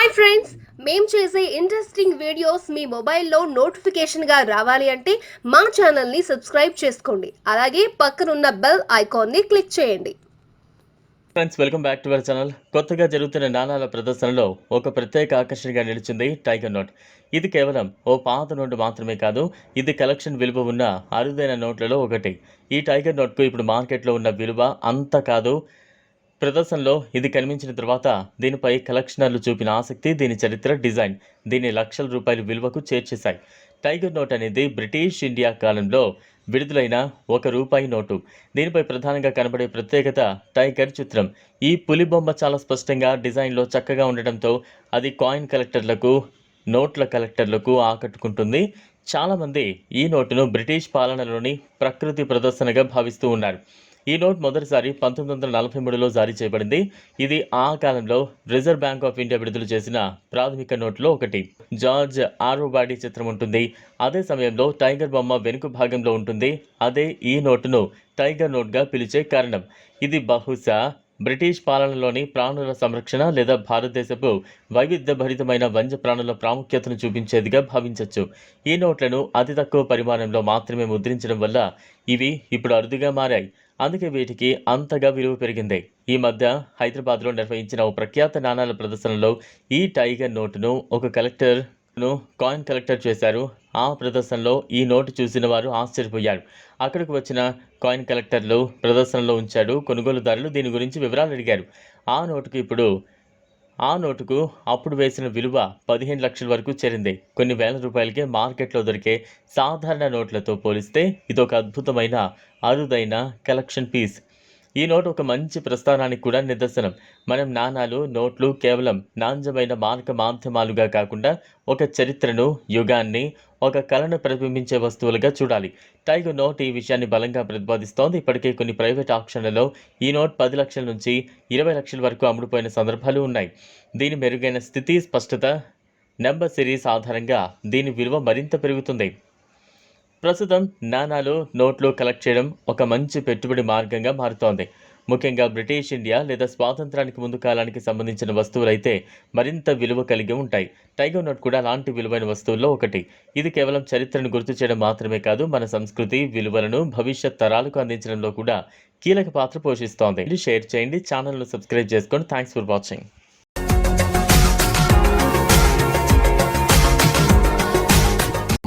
Hi friends మేము చేసే interesting videos మీ మొబైల్లో నోటిఫికేషన్గా రావాలి అంటే మా ఛానల్ని సబ్స్క్రైబ్ చేసుకోండి. అలాగే పక్కనున్న బెల్ ఐకాన్ని క్లిక్ చేయండి. Friends welcome back to our channel కొత్తగా జరుగుతున్న నాణాల ప్రదర్శనలో ఒక ప్రత్యేక ఆకర్షణగా నిలిచింది టైగర్ నోట్ ఇది కేవలం ఓ పాత నోటు మాత్రమే కాదు ఇది కలెక్షన్ విలువ ఉన్న అరుదైన నోట్లలో ఒకటి. ఈ టైగర్ నోట్కు ఇప్పుడు మార్కెట్లో ఉన్న విలువ అంత కాదు. ప్రదర్శనలో ఇది కనిపించిన తర్వాత దీనిపై కలెక్షనర్లు చూపిన ఆసక్తి దీని చరిత్ర డిజైన్ దీని లక్షల రూపాయల విలువకు చేర్చేశాయి. టైగర్ నోట్ అనేది బ్రిటిష్ ఇండియా కాలంలో విడుదలైన ఒక రూపాయి నోటు. దీనిపై ప్రధానంగా కనబడే ప్రత్యేకత టైగర్ చిత్రం. ఈ పులి బొమ్మ చాలా స్పష్టంగా డిజైన్లో చక్కగా ఉండటంతో అది కాయిన్ కలెక్టర్లకు నోట్ల కలెక్టర్లకు ఆకట్టుకుంటుంది. చాలామంది ఈ నోటును బ్రిటిష్ పాలనలోని ప్రకృతి ప్రదర్శనగా భావిస్తూ ఉన్నారు. ఈ నోట్ మొదటిసారి పంతొమ్మిది వందల నలభై మూడులో జారీ చేయబడింది. ఇది ఆ కాలంలో రిజర్వ్ బ్యాంక్ ఆఫ్ ఇండియా విడుదల చేసిన ప్రాథమిక నోట్లో ఒకటి. జార్జ్ ఆరోబాడీ చిత్రం ఉంటుంది. అదే సమయంలో టైగర్ బొమ్మ వెనుక భాగంలో ఉంటుంది. అదే ఈ నోటును టైగర్ నోట్గా పిలిచే కారణం. ఇది బహుశా బ్రిటిష్ పాలనలోని ప్రాణుల సంరక్షణ లేదా భారతదేశపు వైవిధ్యభరితమైన వన్య ప్రాణుల ప్రాముఖ్యతను చూపించేదిగా భావించవచ్చు ఈ నోట్లను అతి తక్కువ పరిమాణంలో మాత్రమే ముద్రించడం వల్ల ఇవి ఇప్పుడు అరుదుగా మారాయి. అందుకే వీటికి అంతగా విలువ పెరిగింది. ఈ మధ్య హైదరాబాద్లో నిర్వహించిన ఓ ప్రఖ్యాత నాణాల ప్రదర్శనలో ఈ టైగర్ నోటును ఒక కలెక్టర్ను కాయిన్ కలెక్టర్ చేశారు. ఆ ప్రదర్శనలో ఈ నోటు చూసిన వారు ఆశ్చర్యపోయారు. అక్కడికి వచ్చిన కాయిన్ కలెక్టర్లు ప్రదర్శనలో ఉంచాడు. కొనుగోలుదారులు దీని గురించి వివరాలు అడిగారు. ఆ నోటుకు ఇప్పుడు ఆ నోటుకు అప్పుడు వేసిన విలువ పదిహేను లక్షల వరకు చేరింది. కొన్ని వేల రూపాయలకే మార్కెట్లో దొరికే సాధారణ నోట్లతో పోలిస్తే ఇది ఒక అద్భుతమైన అరుదైన కలెక్షన్ పీస్ ఈ నోట్ ఒక మంచి ప్రస్థానానికి కూడా నిదర్శనం. మనం నాణాలు నోట్లు కేవలం నాణ్యమైన మార్క మాధ్యమాలుగా కాకుండా ఒక చరిత్రను యుగాన్ని ఒక కళను ప్రతిబింబించే వస్తువులుగా చూడాలి. టైగర్ నోట్ ఈ విషయాన్ని బలంగా ప్రతిపాదిస్తోంది. ఇప్పటికే కొన్ని ప్రైవేట్ ఆప్షన్లలో ఈ నోట్ పది లక్షల నుంచి ఇరవై లక్షల వరకు అమ్ముడుపోయిన సందర్భాలు ఉన్నాయి. దీని మెరుగైన స్థితి స్పష్టత నెంబర్ సిరీస్ ఆధారంగా దీని విలువ మరింత పెరుగుతుంది. ప్రస్తుతం నాణాలు నోట్లు కలెక్ట్ చేయడం ఒక మంచి పెట్టుబడి మార్గంగా మారుతోంది. ముఖ్యంగా బ్రిటిష్ ఇండియా లేదా స్వాతంత్రానికి ముందు కాలానికి సంబంధించిన వస్తువులైతే మరింత విలువ కలిగి ఉంటాయి. టైగర్ నోట్ కూడా అలాంటి విలువైన వస్తువుల్లో ఒకటి. ఇది కేవలం చరిత్రను గుర్తు చేయడం మాత్రమే కాదు మన సంస్కృతి విలువలను భవిష్యత్ తరాలకు అందించడంలో కూడా కీలక పాత్ర పోషిస్తోంది. ఇది షేర్ చేయండి ఛానల్ను సబ్స్క్రైబ్ చేసుకోండి థ్యాంక్స్ ఫర్ వాచింగ్.